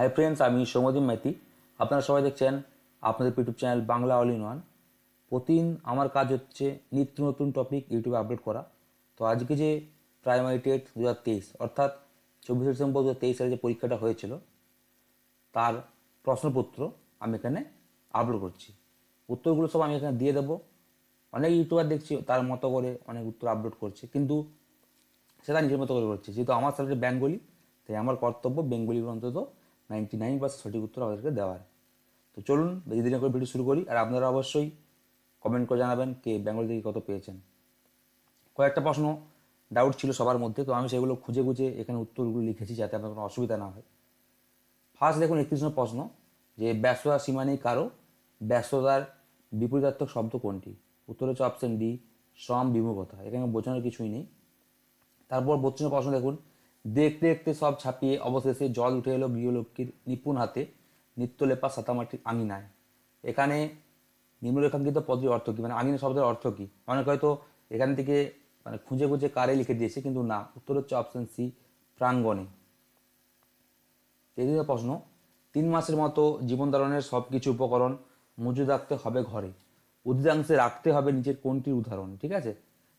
Hi friends আমি সৌমদীপ মাইতি। আপনারা সবাই দেখছেন আপনাদের YouTube channel Bangla all in one প্রতিদিন আমার কাজ হচ্ছে নিত্য নতুন টপিক ইউটিউবে আপলোড করা। তো আজকে যে প্রাইমারি টেট দু হাজার তেইশ, অর্থাৎ চব্বিশে ডিসেম্বর দু হাজার তেইশ সালে যে পরীক্ষাটা হয়েছিল, তার প্রশ্নপত্র আমি এখানে আপলোড করছি। উত্তরগুলো সব আমি এখানে দিয়ে দেবো। অনেক ইউটিউবার দেখছি, তার মতো করে অনেক উত্তর আপলোড করছে, কিন্তু সেটা নিজের মতো করে করছে। যেহেতু আমার সাবজেক্ট বেঙ্গলি তাই আমার কর্তব্য বেঙ্গলির অন্তত নাইনটি নাইন পার্সেন্ট সঠিক উত্তর আমাদেরকে দেওয়ার। তো চলুন, বেশি দিন করে ভিডিও শুরু করি, আর আপনারা অবশ্যই কমেন্ট করে জানাবেন কে বেঙ্গল থেকে কত পেয়েছেন। কয়েকটা প্রশ্ন ডাউট ছিল সবার মধ্যে, তো আমি সেগুলো খুঁজে খুঁজে এখানে উত্তরগুলো লিখেছি যাতে আপনার কোনো অসুবিধা না হয়। ফার্স্ট দেখুন, একত্রিশ প্রশ্ন, যে ব্যস্ততা সীমা নেই কারও, ব্যস্ততার বিপরীতার্থক শব্দ কোনটি? উত্তর হচ্ছে অপশন ডি শ্রম বিমুখতা, এখানে বোঝানোর কিছুই নেই। তারপর বত্রিশ প্রশ্ন দেখুন দেখতে দেখতে সব ছাপিয়ে অবশেষে জল উঠে এলো গৃহলক্ষ্মীর নিপুণ হাতে। নিত্যলেপা সাতামাটির আঙিনায়। এখানে নিম্নরেখাঙ্কিত পদের অর্থ কী? মানে আঙিনা শব্দের অর্থ কী? অনেক হয়তো এখান থেকে মানে খুঁজে খুঁজে কারে লিখে দিয়েছে, কিন্তু না। উত্তর হচ্ছে অপশন সি প্রাঙ্গণে। তৃতীয় প্রশ্ন, তিন মাসের মতো জীবন ধারণের সব কিছু উপকরণ মজুদ রাখতে হবে ঘরে। অধিকাংশে রাখতে হবে নিজের কোনটির উদাহরণ, ঠিক আছে?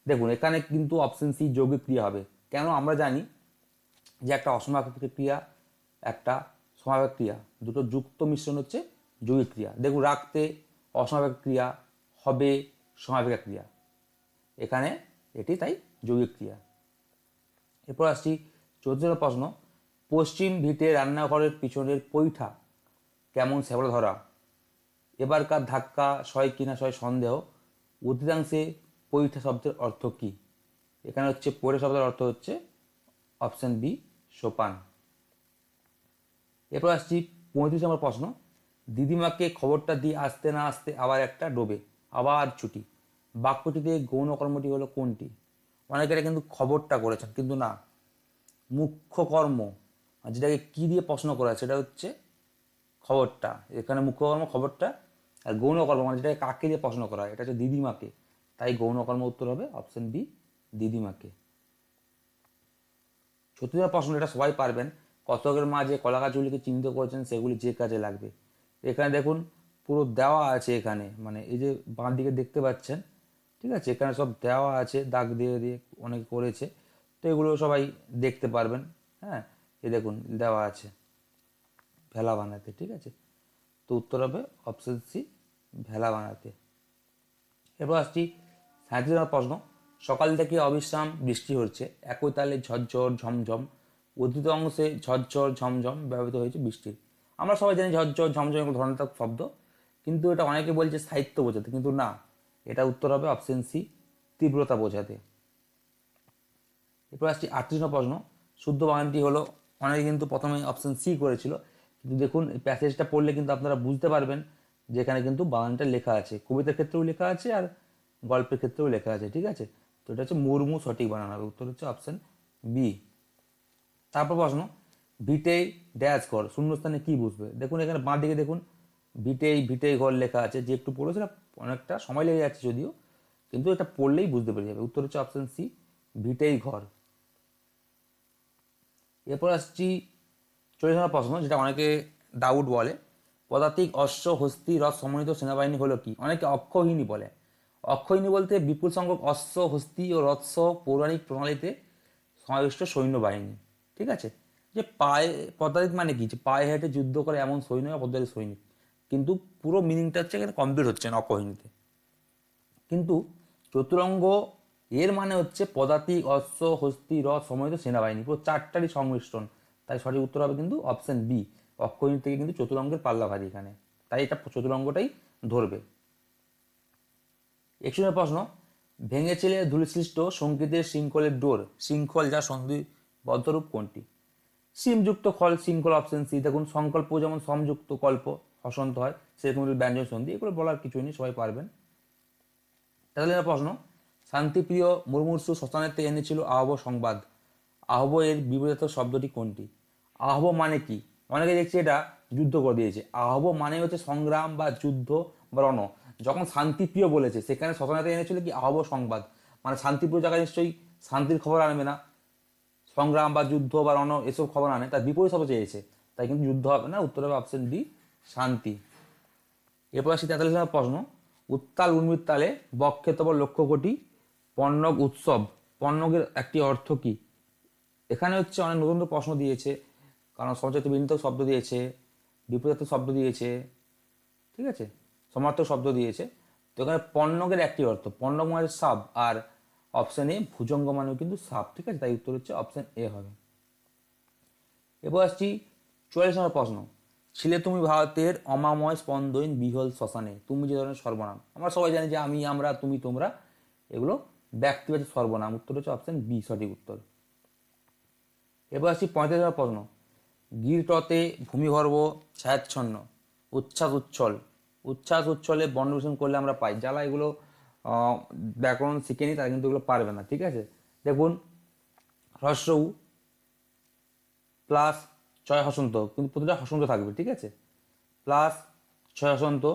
দেখুন, এখানে কিন্তু অপশন সি যৌগিক ক্রিয়া হবে। কেন? আমরা জানি যে একটা অসমাপিক ক্রিয়া, একটা সমাবেক ক্রিয়া। দুটো যুক্ত মিশ্রণ হচ্ছে যৌগিক ক্রিয়া। দেখুন, রাখতে অসমাবেক ক্রিয়া হবে সমাবেক ক্রিয়া। এখানে এটি তাই যৌগিক ক্রিয়া। এরপর আসছি চৌদ্দ প্রশ্ন, পশ্চিম ভিটে রান্নাঘরের পিছনের পৈঠা কেমন শ্যাবলা ধরা এবারকার ধাক্কা সয় কিনা সয় সন্দেহ, অধিকাংশে পৈঠা শব্দের অর্থ কী? এখানে হচ্ছে পৈঠা শব্দের অর্থ হচ্ছে অপশন বি সোপান। এরপর আসছি পঁয়ত্রিশ নম্বর প্রশ্ন। দিদিমাকে খবরটা দিয়ে আসতে না আসতে আবার একটা ডোবে, আবার ছুটি। বাক্যটিতে গৌণ কর্মটি হলো কোনটি? অনেকেরা কিন্তু খবরটা করেছেন, কিন্তু না। মুখ্য কর্ম যেটাকে কী দিয়ে প্রশ্ন করা সেটা হচ্ছে খবরটা। এখানে মুখ্য কর্ম, খবরটা, আর গৌণ কর্ম মানে যেটাকে কাকে দিয়ে প্রশ্ন করা হয়, এটা হচ্ছে দিদিমাকে। তাই গৌণ কর্ম উত্তর হবে অপশন বি, দিদিমাকে। চতুর্থ প্রশ্ন এটা সবাই পারবেন। কতকের মা যে কলা গাছগুলিকে চিহ্নিত করেছেন, সেগুলি যে কাজে লাগবে। এখানে দেখুন, পুরো দেওয়া আছে এখানে। মানে এই যে বাঁ দিকে দেখতে পাচ্ছেন, ঠিক আছে? এখানে সব দেওয়া আছে, দাগ দিয়ে দিয়ে অনেকে করেছে। তো এগুলো সবাই দেখতে পারবেন হ্যাঁ? এ দেখুন, দেওয়া আছে ভেলা বানাতে, ঠিক আছে? তো উত্তর হবে অপশন সি, ভেলা বানাতে। এরপর আসছি সাঁত্রিশ প্রশ্ন। সকাল থেকে অবিশ্রাম, বৃষ্টি হচ্ছে। একই তালে ঝরঝর, ঝমঝম। উদ্ভিদ অংশে ঝরঝর, ঝমঝম ব্যবহৃত হয়েছে বৃষ্টির আমরা সবাই জানি ঝরঝর, ঝমঝম এগুলো ধরনের শব্দ। কিন্তু এটা অনেকে বলছে সাহিত্য বোঝাতে। কিন্তু না, এটা উত্তর হবে অপশন সি তীব্রতা বোঝাতে। এরপর আসছি আটত্রিশ প্রশ্ন। শুদ্ধ বানানটি হলো, অনেকে কিন্তু প্রথমে অপশন সি করেছিল। কিন্তু দেখুন প্যাসেজটা পড়লে কিন্তু আপনারা বুঝতে পারবেন যে এখানে কিন্তু বানানটা লেখা আছে। কবিতার ক্ষেত্রেও লেখা আছে আর গল্পের ক্ষেত্রেও লেখা আছে, ঠিক আছে? তো এটা হচ্ছে মুরমু সঠিক বানান হবে। উত্তর হচ্ছে অপশন বি তারপর প্রশ্ন ভিটেই ড্যাশ ঘর শূন্যস্থানে কি বুঝবে দেখুন এখানে বাঁ দিকে দেখুন, ভিটেই ভিটেই ঘর লেখা আছে, যে একটু পড়েছে অনেকটা সময় লেগে যাচ্ছে যদিও, কিন্তু এটা পড়লেই বুঝতে পেরে যাবে। উত্তর হচ্ছে অপশন সি ভিটেই ঘর। এরপর আসছি চল্লিশ নম্বর প্রশ্ন, যেটা অনেকে ডাউট বলে। পদাতিক অশ্ব, হস্তি রথ সমন্বিত সেনাবাহিনী হলো কি? অনেকে অক্ষহিনী বলে। অক্ষহিনী বলতে বিপুল সংখ্যক অশ্ব, হস্তি ও রথ পৌরাণিক প্রণালীতে সমাবিষ্ট সৈন্যবাহিনী। ঠিক আছে? যে পায়ে, পদাতিক মানে কি? যে পায়ে হেঁটে যুদ্ধ করে এমন সৈন্য বা পদাতিক সৈনিক। কিন্তু পুরো মিনিংটা হচ্ছে এখানে কমপ্লিট হচ্ছে না অক্ষহিনীতে কিন্তু চতুরঙ্গ, এর মানে হচ্ছে পদাতিক, অশ্ব, হস্তি, রথ সমন্বিত সেনাবাহিনী। পুরো চারটারই সংমিশ্রণ। তাই সঠিক উত্তর হবে কিন্তু অপশন বি অক্ষয়ী থেকে কিন্তু চতুরঙ্গের পাল্লা ভারী এখানে। তাই এটা চতুরঙ্গটাই ধরবে। একশো প্রশ্ন ভেঙেছিলে ধূলিসৃষ্ট সংকেতের শৃঙ্খলের ডোর, শৃঙ্খল যা সন্ধিবদ্ধরূপ কোনটি? সিমযুক্ত ফল শৃঙ্খল অপশন সি দেখুন সংকল্প যেমন সমযুক্ত কল্প, হসন্ত হয়, সেরকম ব্যঞ্জন সন্ধি, এগুলো বলার কিছুই নেই, সবাই পারবেন। তাহলে প্রশ্ন, শান্তিপ্রিয় মুর্মূর্ষু শ্মশানেতে এনেছিল আহব সংবাদ, আহব এর বিপরীত শব্দটি কোনটি? আহব মানে কি? অনেকে দেখছি এটা যুদ্ধ করে দিয়েছে, আহব মানে হচ্ছে সংগ্রাম বা যুদ্ধ বা রণ। যখন শান্তিপ্রিয় বলেছে, সেখানে শ্মশানেতে এনেছিল কি আহব সংবাদ। মানে শান্তিপ্রিয় জায়গায় নিশ্চয়ই শান্তির খবর আনবে না। সংগ্রাম বা যুদ্ধ বা অন্য এসব খবর আনে। তার বিপরীত শব্দ চেয়েছে। তাই কিন্তু যুদ্ধ হবে না, উত্তর হবে অপশন ডি শান্তি। এরপর আসি তেতাল্লিশ নম্বর প্রশ্ন। উত্তাল উর্মির তালে বক্ষে লক্ষ কোটি, পণ্যক উৎসব। পণ্যকের একটি অর্থ কি? এখানে হচ্ছে অনেক নতুন নতুন প্রশ্ন দিয়েছে। কারণ সঞ্চয় বিনীত শব্দ দিয়েছে, বিপরীত শব্দ দিয়েছে। ঠিক আছে? সমার্থক শব্দ দিয়েছে। তো এখানে পণ্যকের একটি অর্থ পণ্যক মানে সাব আর অপশন এ ভুজঙ্গ মানেও কিন্তু সাব, ঠিক আছে? তাই উত্তর হচ্ছে অপশন এ হবে। এবার আসছি চুয়াল্লিশ নম্বর প্রশ্ন। ছিলে তুমি ভারতের অমাময় স্পন্দন বিহল শ্মশানে, তুমি যে ধরনের সর্বনাম। আমরা সবাই জানি যে আমি, আমরা, তুমি, তোমরা, এগুলো ব্যক্তিবাচক সর্বনাম। উত্তর হচ্ছে অপশন বি সঠিক উত্তর। এবার আসছি পঁয়তাল্লিশ নম্বর প্রশ্ন। গিরটতে ভূমিগর্ভ, ছায়াচ্ছন্ন উচ্ছ্বাস উচ্ছল উচ্ছ্বাস উচ্ছলে বর্ণবিষণ করলে আমরা পাই। যারা এগুলো ব্যাকরণ শিখেনি তারা কিন্তু এগুলো পারবে না, ঠিক আছে? দেখুন হ্রস্ব উ প্লাস ছয় হসন্ত, কিন্তু প্রতিটা হসন্ত থাকবে, ঠিক আছে? প্লাস ছয় হসন্ত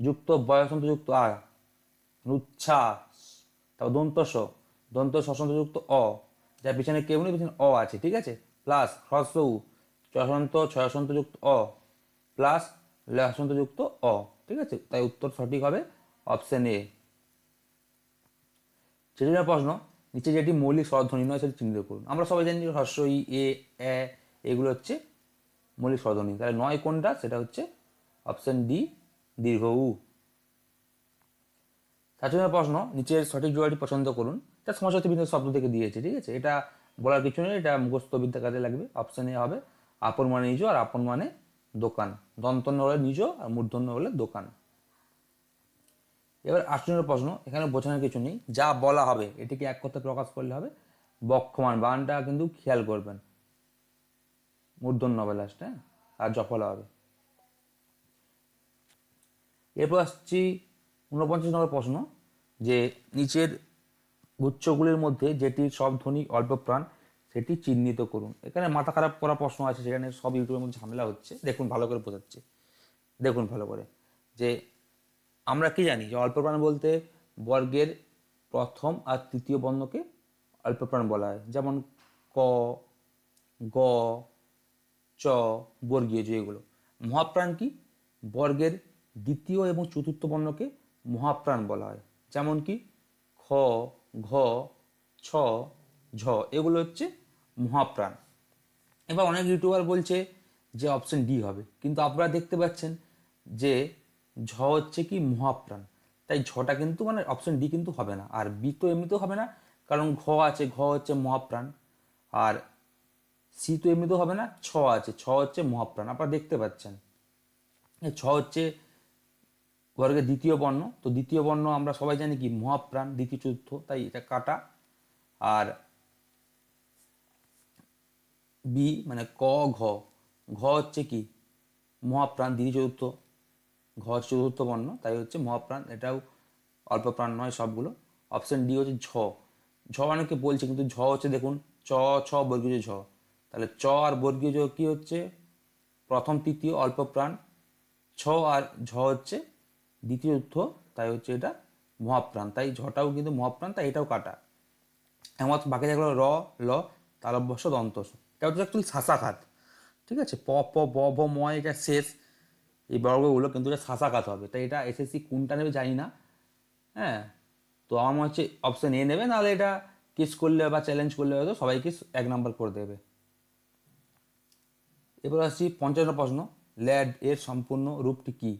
যুক্ত, বয় হসন্ত যুক্ত, আ, উচ্ছ্বাস। তারপর দন্ত স দন্ত হসন্ত যুক্ত, অ। যার পিছনে কেউ নেই, পিছনে অ আছে, ঠিক আছে? প্লাস হ্রস্ব উ ছয় হসন্ত ছয় হসন্ত যুক্ত, অ। প্লাস লয় হসন্ত যুক্ত, অ। ঠিক আছে? তাই উত্তর সঠিক হবে অপশন এ সেজন্য প্রশ্ন, নিচে যেটি মৌলিক স্বরধ্বনি নয়, সেটি চিহ্নিত করুন। আমরা সবাই জানি যে হর্ষ ই, এ এ, এগুলো হচ্ছে মৌলিক স্বরধ্বনি তাহলে নয় কোনটা? সেটা হচ্ছে অপশন ডি দীর্ঘ উ। সাতজনের প্রশ্ন, নিচের সঠিক জোড়াটি পছন্দ করুন। এটা বিভিন্ন শব্দ থেকে দিয়েছে, ঠিক আছে? এটা বলার কিছু নেই, এটা মুখস্থ বিদ্যা কাজে লাগবে। অপশন এ হবে আপন মানে নিজ আর আপন মানে দোকান। দন্তন্য হলে নিজ আর মূর্ধন্য হলে দোকান। এবার আট নম্বর প্রশ্ন, এখানে বোঝানোর কিছু নেই। যা বলা হবে, এটিকে এক কথায় প্রকাশ করলে হবে, বক্ষমান বানটা কিন্তু খেয়াল করবেন। মূর্ধন্য হবে হ্যাঁ? আর জফলা হবে। এরপর আসছি ঊনপঞ্চাশ নম্বর প্রশ্ন, যে নিচের গুচ্ছগুলির মধ্যে যেটি সব ধ্বনি অল্প প্রাণ সেটি চিহ্নিত করুন। এখানে মাথা খারাপ করা প্রশ্ন আছে, সেখানে সব ইউটিউবের মধ্যে ঝামেলা হচ্ছে। দেখুন, ভালো করে বোঝাচ্ছে। দেখুন ভালো করে যে আমরা কি জানি যে অল্প প্রাণ বলতে বর্গের প্রথম আর তৃতীয় বর্ণকে অল্প প্রাণ বলা হয়। যেমন ক, গ, চ, বর্গীয় যে এগুলো। মহাপ্রাণ কি? বর্গের দ্বিতীয় এবং চতুর্থ বর্ণকে মহাপ্রাণ বলা হয়। যেমন কি? খ, ঘ, ছ, ঝ। এগুলো হচ্ছে মহাপ্রাণ। এবার অনেক ইউটিউবার বলছে যে অপশন ডি হবে। কিন্তু আপনারা দেখতে পাচ্ছেন যে ঝ হচ্ছে কি মহাপ্রাণ। তাই ঝটা কিন্তু মানে অপশন ডি কিন্তু হবে না। আর বি তো এমনিতেও হবে না, কারণ ঘ আছে, ঘ হচ্ছে মহাপ্রাণ। আর সি তো এমনিতেও হবে না, ছ আছে, ছ হচ্ছে মহাপ্রাণ। আপনারা দেখতে পাচ্ছেন। ছ হচ্ছে বর্গের দ্বিতীয় বর্ণ। তো দ্বিতীয় বর্ণ আমরা সবাই জানি কি? মহাপ্রাণ, দ্বিতীয় চতুর্থ। তাই এটা কাটা। আর বি মানে ক, ঘ। ঘ হচ্ছে কি? মহাপ্রাণ, দ্বিতীয় চতুর্থ। ঘ চতুর্থ বর্ণ, তাই হচ্ছে মহাপ্রাণ। এটাও অল্প প্রাণ নয় সবগুলো। অপশন ডি হচ্ছে ঝ। ঝ অনেকে বলছে? কিন্তু ঝ হচ্ছে দেখুন, চ, ছ, বর্গীয় ঝ। তাহলে চ আর বর্গীয় ঝ কি হচ্ছে? প্রথম, তৃতীয় অল্প প্রাণ ছ আর ঝ হচ্ছে দ্বিতীয়, চতুর্থ। তাই হচ্ছে এটা মহাপ্রাণ। তাই ঝটাও কিন্তু মহাপ্রাণ, তাই এটাও কাটা। এমন বাকি থাকল র, ল তালব্যস্য দন্তস এটা একটু শাসাঘাত ঠিক আছে? প প, ব, ভ, ম, এটা শেষ। এই বর্গগুলো কিন্তু এটা শাসাঘাত হবে। তাই এটা এসএসসি কোনটা নেবে জানি না। হ্যাঁ? তো আমার হচ্ছে অপশন এ নেবে, নাহলে এটা কিস করলে বা চ্যালেঞ্জ করলে হয়তো সবাইকে এক নাম্বার করে দেবে। এবার আসছি পঞ্চান্ন প্রশ্ন। ল্যাড এর সম্পূর্ণ রূপটি কী?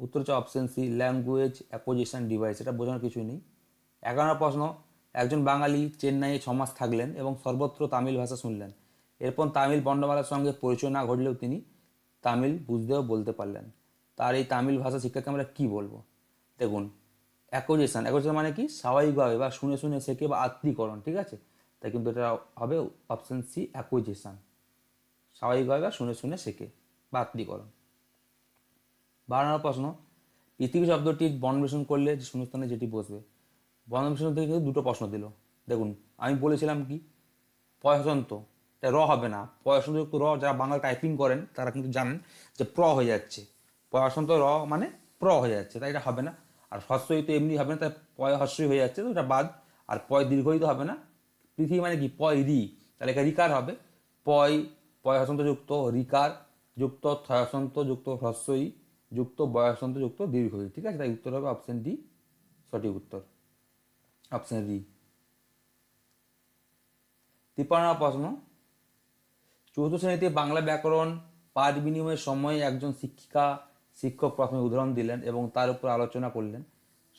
উত্তর হচ্ছে option C language apposition device এটা বোঝানোর কিছুই নেই। এগারো প্রশ্ন। একজন বাঙালি চেন্নাইয়ে ছমাস থাকলেন এবং সর্বত্র তামিল ভাষা শুনলেন। এরপর তামিল বর্ণমালার সঙ্গে পরিচয় না ঘটলেও তিনি তামিল বুঝতেও বলতে পারলেন। তার এই তামিল ভাষা শিক্ষাকে আমরা কী বলব? দেখুন অ্যাকোজেশন অ্যাকোজেশন মানে কি? স্বাভাবিকভাবে বা শুনে শুনে শেখে বা আত্মীকরণ, ঠিক আছে? তাই কিন্তু এটা হবে অপশন সি অ্যাকোজেশন স্বাভাবিকভাবে বা শুনে শুনে শেখে বা আত্মীকরণ। বারো নম্বর প্রশ্ন, পৃথিবী শব্দটি বর্ণবেষণ করলে যে শূন্যস্থানে যেটি বসবে? বর্ণবেষণ থেকে কিন্তু দুটো প্রশ্ন দিল। দেখুন, আমি বলেছিলাম কি? পয়সন্ত এটা র হবে না। পয়সন্তযুক্ত র যারা বাংলা টাইপিং করেন, তারা কিন্তু জানেন যে প্র হয়ে যাচ্ছে। পয়সন্ত র মানে প্র হয়ে যাচ্ছে, তাই এটা হবে না। আর হস্যই তো এমনি হবে না, তাই পয় হস্যই হয়ে যাচ্ছে, তো ওটা বাদ। আর পয় দীর্ঘই তো হবে না। পৃথিবী মানে কি? পয় রি। তাহলে এটা রিকার হবে। পয় পয় হসন্তযুক্ত রিকার যুক্ত থয়াসন্ত যুক্ত হ্রস্বই যুক্ত বয়সন্ত যুক্ত দীর্ঘই। ঠিক আছে? তাই উত্তর হবে অপশন ডি সঠিক উত্তর। অপশন ডি তিপ্পান্ন প্রশ্ন। চতুর্থ শ্রেণীতে বাংলা ব্যাকরণ, পাঠ বিনিময়ের সময় একজন শিক্ষিকা, শিক্ষক প্রথমে উদাহরণ দিলেন এবং তার উপর আলোচনা করলেন।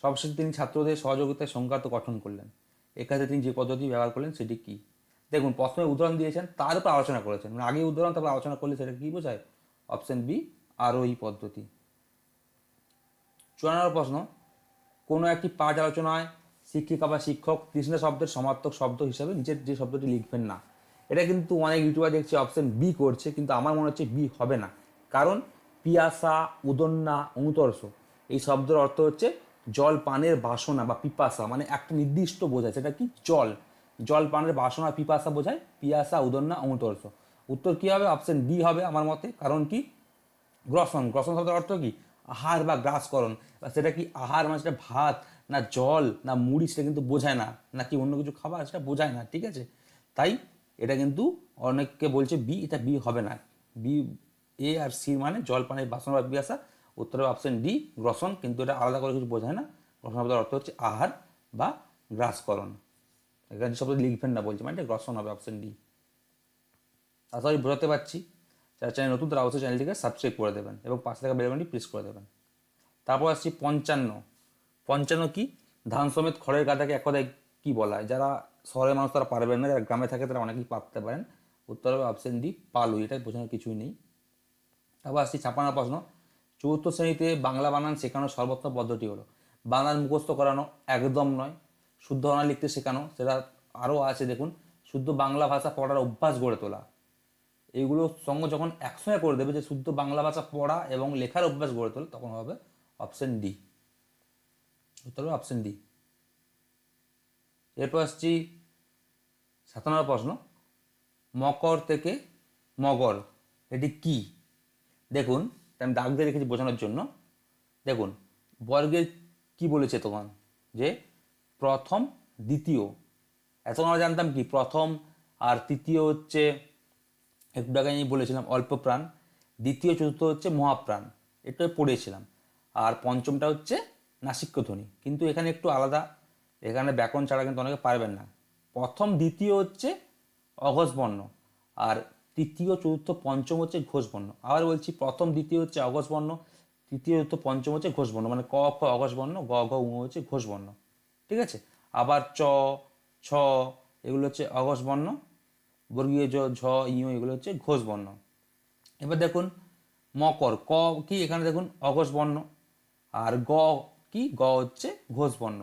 সবশেষে তিনি ছাত্রদের সহযোগিতায় সংঘাত গঠন করলেন। এক্ষেত্রে তিনি যে পদ্ধতি ব্যবহার করলেন সেটি কি? দেখুন, প্রথমে উদাহরণ দিয়েছেন, তার উপর আলোচনা করেছেন। মানে আগে উদাহরণ, তারপর আলোচনা করলে সেটা কী বোঝায়? অপশন বি আরোহী পদ্ধতি। চুয়ান্ন প্রশ্ন, কোনো একটি পাঠ আলোচনায় শিক্ষিকা বা শিক্ষক তৃষ্ণা শব্দের সমার্থক শব্দ হিসাবে নিচের যে শব্দটি লিখবেন না এটা কিন্তু অনেক ইউটিউবার দেখছি অপশন বি করছে, কিন্তু আমার মনে হচ্ছে বি হবে না। কারণ পিয়াসা, উদন্না অনুতর্ষ এই শব্দের অর্থ হচ্ছে জল পানের বাসনা বা পিপাসা মানে একটা নির্দিষ্ট বোঝায়, সেটা কি? জল। জল পানের বাসনা, পিপাসা বোঝায় পিয়াসা, উদন্না অনুতর্ষ উত্তর কি হবে? অপশন ডি হবে আমার মতে, কারণ কি? গ্রসন। গ্রসন শব্দের অর্থ কি? আহার বা গ্রাসকরণ। বা সেটা কি আহার মানে সেটা ভাত, না জল, না মুড়ি, সেটা কিন্তু বোঝায় না না কি অন্য কিছু খাবার সেটা বোঝায় না, ঠিক আছে? তাই এটা কিন্তু অনেককে বলছে বি, এটা বি হবে না। বি, এ আর সি মানে জল পানির বাসন বা বিয়াসা উত্তরে অপশন ডি, গ্রসন, কিন্তু এটা আলাদা করে কিছু বোঝায় না। গ্রসন শব্দের অর্থ হচ্ছে আহার বা গ্রাসকরণ। এখানে শব্দ লিখবেন না বলছে মানে এটা গ্রসন হবে অপশন ডি। আশা করি বোঝাতে পারছি। যারা চ্যানেল নতুন, তারা অবশ্যই চ্যানেলটিকে সাবস্ক্রাইব করে দেবেন এবং পাশে থাকা বেলবানটি প্রেস করে দেবেন। তারপর আসছি পঞ্চান্ন। পঞ্চান্ন কি? ধান সমেত খড়ের গাদাকে এক কথায় কী বলা হয়? যারা শহরের মানুষ তারা পারবেন না, যারা গ্রামে থাকে তারা অনেকেই পারতে পারেন। উত্তর হবে অপশন ডি পালু এটা বোঝানোর কিছুই নেই। তারপর আসছি ছাপান্ন প্রশ্ন। চতুর্থ শ্রেণীতে বাংলা বানান শেখানোর সর্বোত্তম পদ্ধতি হলো। বাংলার মুখস্থ করানো একদম নয়, শুদ্ধ বাংলা লিখতে শেখানো, সেটা আরও আছে, দেখুন। শুদ্ধ বাংলা ভাষা পড়ার অভ্যাস গড়ে তোলা। এইগুলো সঙ্গে যখন একসঙ্গে করে দেবে যে শুদ্ধ বাংলা ভাষা পড়া এবং লেখার অভ্যাস গড়ে তোলে, তখন হবে অপশন ডি উত্তর হবে অপশন ডি এরপর আসছি সাতান্ন প্রশ্ন। মকর থেকে মগর, এটি কি? দেখুন আমি দাগ দিয়ে রেখেছি বোঝানোর জন্য। দেখুন, বর্গের কি বলেছে তখন? যে প্রথম, দ্বিতীয়। এতক্ষণ আমরা জানতাম কি, প্রথম আর তৃতীয় হচ্ছে, একটু আগে আমি বলেছিলাম অল্প প্রাণ। দ্বিতীয়, চতুর্থ হচ্ছে মহাপ্রাণ। এটা পড়েছিলাম আর পঞ্চমটা হচ্ছে নাসিক্যধ্বনি। কিন্তু এখানে একটু আলাদা। এখানে ব্যাকরণ ছাড়া কিন্তু অনেকে পারবেন না। প্রথম দ্বিতীয় হচ্ছে অঘোষ বর্ণ আর তৃতীয়, চতুর্থ, পঞ্চম হচ্ছে ঘোষ বর্ণ আবার বলছি প্রথম দ্বিতীয় হচ্ছে অঘোষ বর্ণ তৃতীয়, চতুর্থ, পঞ্চম হচ্ছে ঘোষ বর্ণ মানে ক, খ অঘোষ বর্ণ গ, ঘ উ হচ্ছে ঘোষ বর্ণ ঠিক আছে? আবার চ, ছ, এগুলো হচ্ছে অঘোষ বর্ণ বর্গীয় জ, ঝ ইয় এগুলো হচ্ছে ঘোষ বর্ণ এবার দেখুন মকর, ক কি এখানে দেখুন? অঘোষ বর্ণ আর গ কি? গ হচ্ছে ঘোষ বর্ণ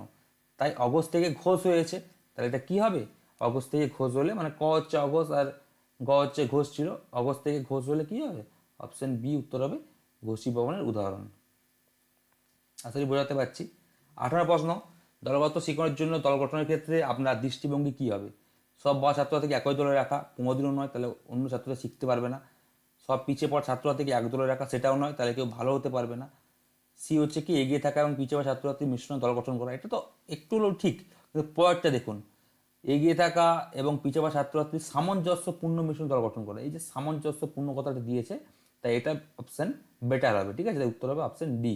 তাই অঘোষ থেকে ঘোষ হয়েছে। তাহলে এটা কি হবে? অঘোষ থেকে ঘোষ হলে মানে ক হচ্ছে অঘোষ আর গ হচ্ছে ঘোষ ছিল অঘোষ থেকে ঘোষ হলে কি হবে? অপশন বি উত্তর হবে ঘোষী ভবনের উদাহরণ। করি বোঝাতে পারছি। আঠারো প্রশ্ন, দলগত শিক্ষণের জন্য দল গঠনের ক্ষেত্রে আপনার দৃষ্টিভঙ্গি কী হবে? সব বড় ছাত্র থেকে একই দলে রাখা কোনোদিনও নয়, তাহলে অন্য ছাত্ররা শিখতে পারবে না। সব পিছিয়ে পড়া ছাত্ররা থেকে এক দলে রাখা সেটাও নয়, তাহলে কেউ ভালো হতে পারবে না। সি হচ্ছে কি এগিয়ে থাকা এবং পিছিয়ে পড়া ছাত্রছাত্রীর মিশ্রণ দল গঠন করা, এটা তো একটু হলেও ঠিক। পরেরটা দেখুন। এগিয়ে থাকা এবং পিছিয়ে পড়া ছাত্রছাত্রীর সামঞ্জস্যপূর্ণ মিশ্রণ দল গঠন করা। এই যে সামঞ্জস্যপূর্ণ কথাটা দিয়েছে, তাই এটা অপশান বেটার হবে, ঠিক আছে? উত্তর হবে অপশান ডি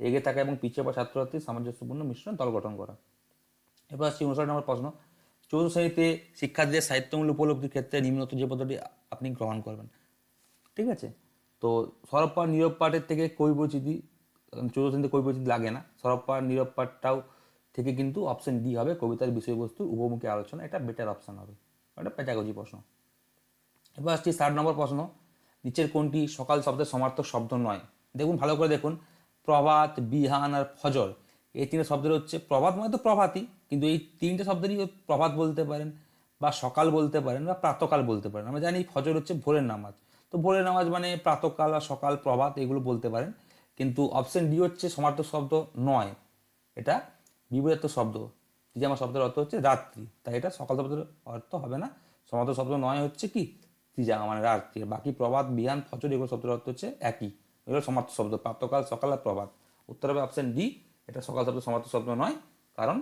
এগিয়ে থাকা এবং পিছিয়ে পড়া ছাত্রছাত্রীর সামঞ্জস্যপূর্ণ মিশ্রণ দল গঠন করা। এবার আসছি উনষাট নম্বর প্রশ্ন। চৌদ্দ শ্রেণীতে শিক্ষার্থীদের সাহিত্যমূল্য উপলব্ধির ক্ষেত্রে নিম্নত যে পদ্ধতি আপনি গ্রহণ করবেন, ঠিক আছে? তো সরব পাঠ নীরব পাঠের থেকে কৈবচিতি চৌদ্দ শ্রেণীতে কৈবচিতি লাগে না। সরব পাঠ নীরব পাঠটাও থেকে কিন্তু অপশন ডি হবে কবিতার বিষয়বস্তুর উপমুখী আলোচনা, এটা বেটার অপশন হবে। এটা পেটাগজি প্রশ্ন। এবার আসছি ষাট নম্বর প্রশ্ন। নিচের কোনটি সকাল শব্দের সমার্থক শব্দ নয়? দেখুন, ভালো করে দেখুন। প্রভাত, বিহান আর ফজর। এই তিনটে শব্দের হচ্ছে প্রভাত মানে তো প্রভাতই, কিন্তু এই তিনটে শব্দেরই প্রভাত বলতে পারেন বা সকাল বলতে পারেন বা প্রাতকাল বলতে পারেন। আমরা জানি ফজর হচ্ছে ভোরের নামাজ। তো ভোরের নামাজ মানে প্রাতকাল বা সকাল, প্রভাত এগুলো বলতে পারেন। কিন্তু অপশন ডি হচ্ছে সমার্থক শব্দ নয়। এটা বিপরীত শব্দ। যে আমার শব্দের অর্থ হচ্ছে রাত্রি। তাই এটা সকাল শব্দের অর্থ হবে না। সমার্থক শব্দ নয় হচ্ছে কি? ত্রিজামা মানে রাত্রি। বাকি প্রভাত বিহান, ফজর এগুলো শব্দের অর্থ হচ্ছে একই। এগুলো সমার্থ শব্দ। প্রাতকাল সকাল আর প্রভাত উত্তর হবে অপশন ডি এটা সকাল শব্দ সমার্থ শব্দ নয়। কারণ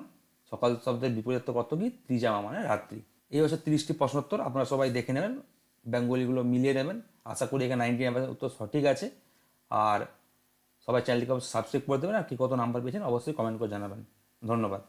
সকাল শব্দের বিপরীত অর্থ কি? ত্রিজামা মানে রাত্রি। এই হচ্ছে তিরিশটি প্রশ্নোত্তর। আপনারা সবাই দেখে নেবেন। বেঙ্গলিগুলো মিলিয়ে নেবেন। আশা করি এখানে নাইনটি নাইন উত্তর সঠিক আছে। আর সবাই চ্যানেলটিকে সাবস্ক্রাইব করে দেবেন। আর কি কত নাম্বার পেয়েছেন অবশ্যই কমেন্ট করে জানাবেন। ধন্যবাদ।